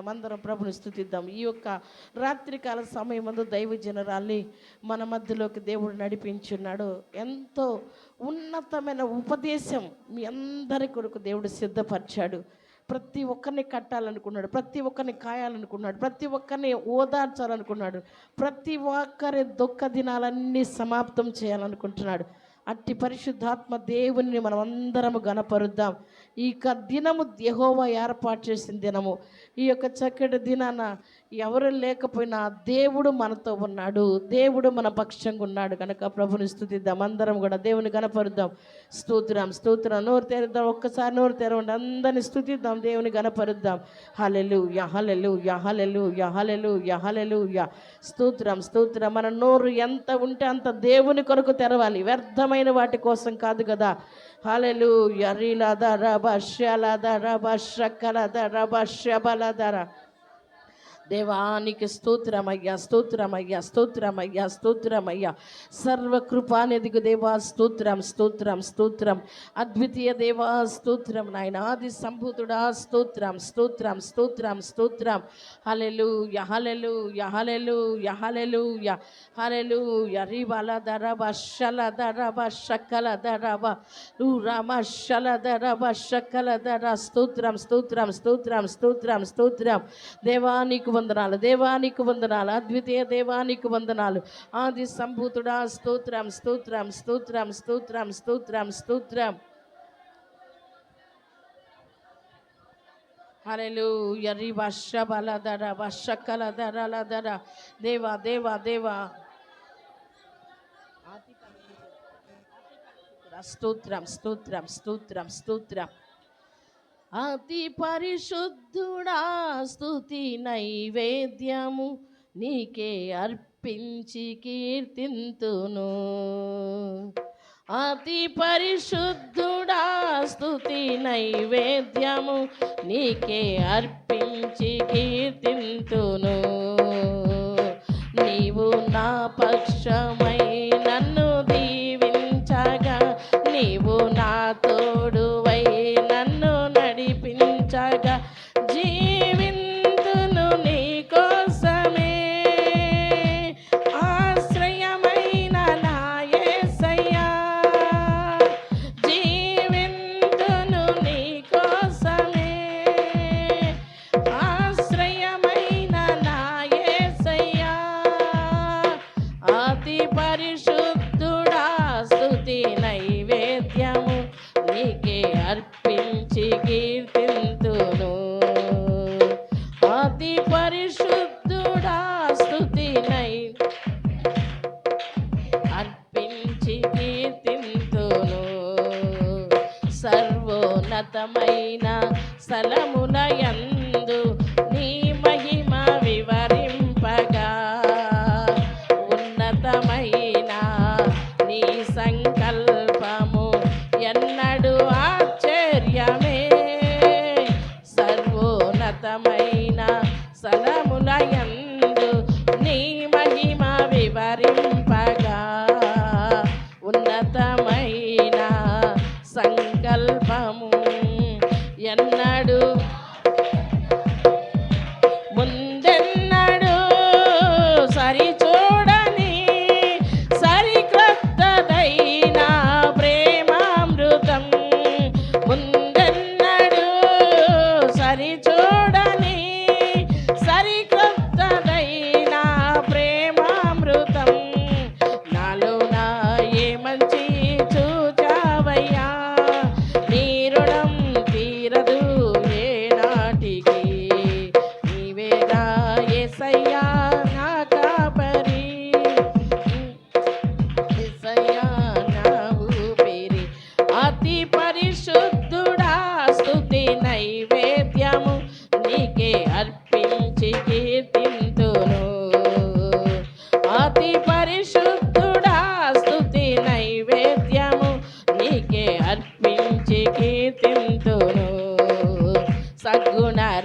స్థుతిద్దాం అందరం ప్రభుని స్థుతిద్దాం. ఈ యొక్క రాత్రికాల సమయం అందు దైవ జనరాల్ని మన మధ్యలోకి దేవుడు నడిపించున్నాడు. ఎంతో ఉన్నతమైన ఉపదేశం మీ అందరి కొరకు దేవుడు సిద్ధపరిచాడు. ప్రతి ఒక్కరిని కట్టాలనుకున్నాడు. ప్రతి ఒక్కరిని కాయాలనుకున్నాడు. ప్రతి ఒక్కరిని ఓదార్చాలనుకున్నాడు. ప్రతి ఒక్కరి దుఃఖ దినాలన్నీ సమాప్తం చేయాలనుకుంటున్నాడు. అట్టి పరిశుద్ధాత్మ దేవుని మనం అందరము గణపరుద్దాం. ఈ యొక్క దినము యెహోవా ఏర్పాటు చేసిన దినము. ఈ యొక్క చక్కటి దినాన ఎవరు లేకపోయినా దేవుడు మనతో ఉన్నాడు. దేవుడు మన పక్షంగా ఉన్నాడు. కనుక ప్రభుని స్థుతిద్దాం. అందరం కూడా దేవుని గణపరుద్దాం స్తోత్రం స్తోత్రం. నోరు తెరుద్దాం. ఒక్కసారి నోరు తెరవండి. అందరిని స్థుతిద్దాం. దేవుని గణపరుద్దాం హలెలు యహలెలు యహలెలు యహలెలు యహలెలు యా స్తోత్రం స్తోత్రం. మన నోరు ఎంత ఉంటే అంత దేవుని కొరకు తెరవాలి. వ్యర్థమైన వాటి కోసం కాదు కదా. హలెలు యరీలద రబ శలద రబ శకలద రబ శబలదర దేవానికి స్తోత్రమయ్యా స్తోత్రమయ్యా స్తోత్రమయ్యా స్తోత్రమయ్యా. సర్వకృపానిధికు దేవా స్తోత్రం స్తోత్రం స్తోత్రం. అద్వితీయ దేవా స్తోత్రం. నాయన ఆది సంభూతుడా స్తోత్రం స్తోత్రం స్తోత్రం స్తోత్రం. హలెలు యహలెలు యహలెలు యహలెలు హలెలు యరివల దరబ శల దరబ శకల దరబ రామ శల దరబ శకల దర స్తోత్రం స్తోత్రం స్తోత్రం స్తోత్రం స్తోత్రం. దేవానికి వందనాలు. దేవానికి వందనాలు. అద్వితీయ దేవానికి వందనాలు. ఆది సంభూతుడా స్తోత్రం స్తోత్రం స్తోత్రం స్తోత్రం స్తోత్రం స్తోత్రం. హరేలు ఎర్రి వర్ష బలధర వర్ష ధరల ధర దేవా దేవా దేవా. స్తోత్రం స్తోత్రం స్తోత్రం స్తోత్రం. అతి పరిశుద్ధుడా స్థుతి నైవేద్యము నీకే అర్పించి కీర్తింతును. అతి పరిశుద్ధుడా స్తుతి నైవేద్యము నీకే అర్పించి కీర్తింతును. నీవు నా పక్షమై పరిశుద్ధుడా స్థుతి నైవేద్యము నీకే అర్పించి కీర్తింతును. అతి పరిశుద్ధుడా స్థుతి నై అర్పించి కీర్తింతును. సర్వోన్నతమైన స్థలముల సర్వోన్నతమైన స్థలముల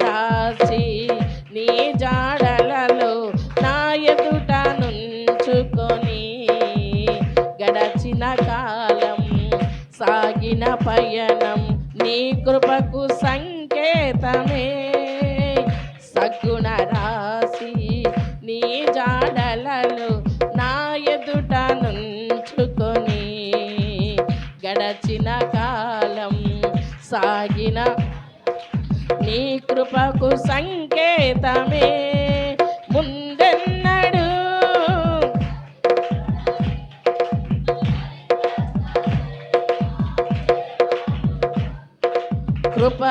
రాసి నీ జాడలలో నా ఎదుట నుంచుకొని గడచిన కాలం సాగిన పయనం నీ కృపకు సంకేతమే. సగుణ రాసి నీ జాడలలో నా ఎదుట నుంచుకొని గడచిన కాలం సాగిన కృపకు సంకేతమే. ముందెన్నడు కృప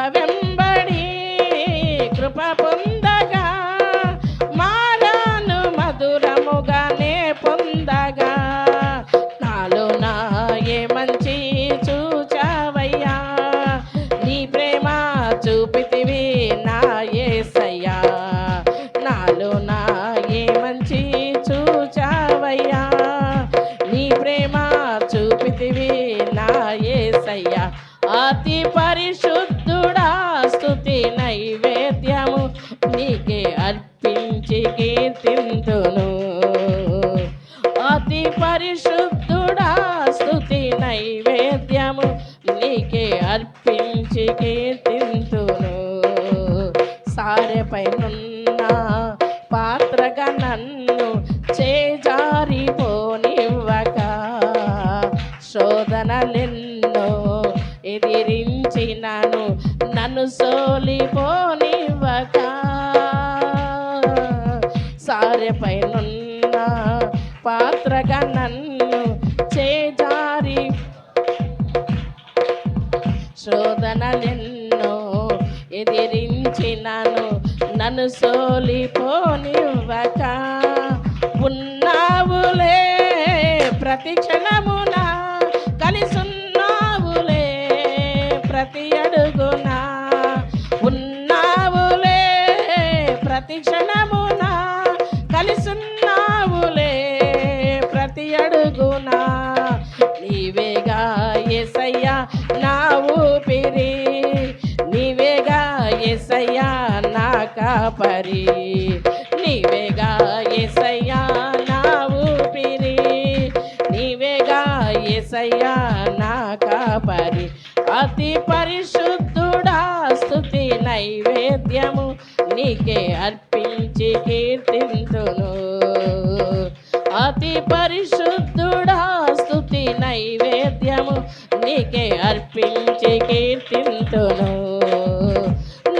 నీకే అర్పించి కీర్తింతును. అతి పరిశుద్ధుడా స్థుతి నైవేద్యము నీకే అర్పించి కీర్తింతును. సారెపైనున్న పాత్రగా నన్ను చేజారిపోనివ్వక శోధనలెన్నో ఎదిరించినాను నన్ను సోలిపోనివ్వక. పైనున్న పాత్రగా నన్ను చేజారి. శోధనలెన్నో ఎదిరించినాను నన్ను సోలిపోనివ్వక ఉన్నావులే ప్రతి క్షణమున కలిసున్నావులే ప్రతి అడుగునా. నా కాపరి నీవేగా ఎసయ్యా నా ఊపిరి. నీవేగా ఎసయ్యా నా కాపరి. అతి పరిశుద్ధుడా స్తుతి నైవేద్యము నీకే అర్పించి కీర్తింతును. అతి పరిశుద్ధుడా స్తుతి నైవేద్యము నీకే అర్పించి కీర్తింతును.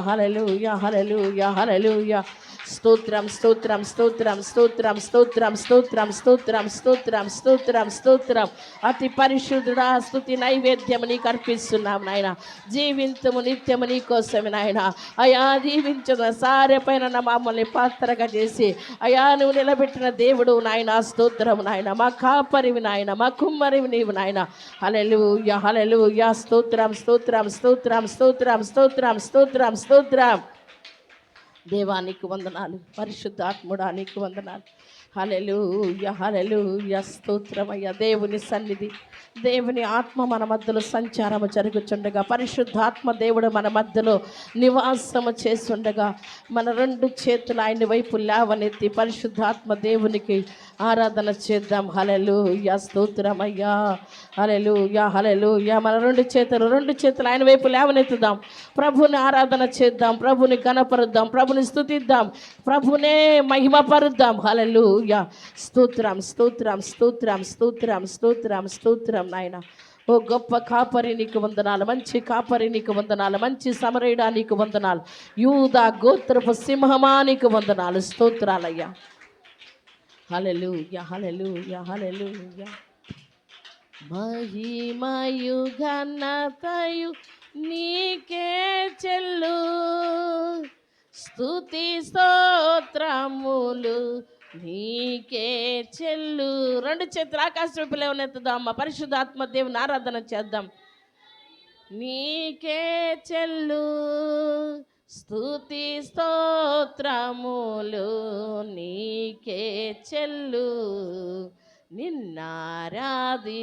హలలుయా హలలుయా హలలుయా స్తోత్రం స్తోత్రం స్తోత్రం స్తోత్రం స్తోత్రం స్తోత్రం స్తోత్రం స్తోత్రం స్తోత్రం స్తోత్రం అతి పరిశుద్ధుడా స్థుతి నైవేద్యం నీకు అర్పిస్తున్నాం నాయన జీవించము నిత్యము నీ కోసమే నాయన అయా జీవించిన సారె పైన మమ్మల్ని పాత్రగా చేసి అయా నువ్వు నిలబెట్టిన దేవుడు నాయన స్తోత్రం నాయన మా కాపరివి నాయన మా కుమ్మరివి నీవు నాయన హలెలు హలెలు స్తోత్రం స్తోత్రం స్తోత్రం స్తోత్రం స్తోత్రం స్తోత్రం స్తోత్రం దేవానికి వందనాలు పరిశుద్ధాత్ముడానికి వందనాలు. హలెలూయ హలెలూయ స్తోత్రమయ్య. దేవుని సన్నిధి దేవుని ఆత్మ మన మధ్యలో సంచారము జరుగుచుండగా. పరిశుద్ధాత్మ దేవుడు మన మధ్యలో నివాసము చేస్తుండగా మన రెండు చేతులు ఆయన వైపు లేవనెత్తి పరిశుద్ధాత్మ దేవునికి ఆరాధన చేద్దాం. హలెలూయ స్తోత్రమయ్యా. హలెలూయ హలెలూయ మన రెండు చేతులు రెండు చేతులు ఆయన వైపు లేవనెత్తుదాం. ప్రభుని ఆరాధన చేద్దాం ప్రభుని గణపరుద్దాం ప్రభుని స్థుతిద్దాం ప్రభునే మహిమపరుద్దాం. హలెలూయ స్తోత్రం స్తోత్రం స్తోత్రం స్తోత్రం స్తోత్రం స్తోత్రం నాయన. ఓ గొప్ప కాపరి నీకు వందనాలు మంచి కాపరి నీకు వందనాలు మంచి సమరయుడా నీకు వందనాలు. యూదా గోత్రపు సింహమా నీకు వందనాలు స్తోత్రాలయ్యా. హలెలూయ యహలెలు హలెలూయ మహిమయు ఘనతయు నీకే చెల్లు. స్తుతి స్తోత్రములు నీకే చెల్లు. రెండు చేతులు ఆకాశ పిల్లవనెత్తుదాం మా పరిశుద్ధాత్మ దేవుని ఆరాధన చేద్దాం. నీకే చెల్లు. స్తుతి స్తోత్రములు. నీకే చెల్లు. నిన్నారాధి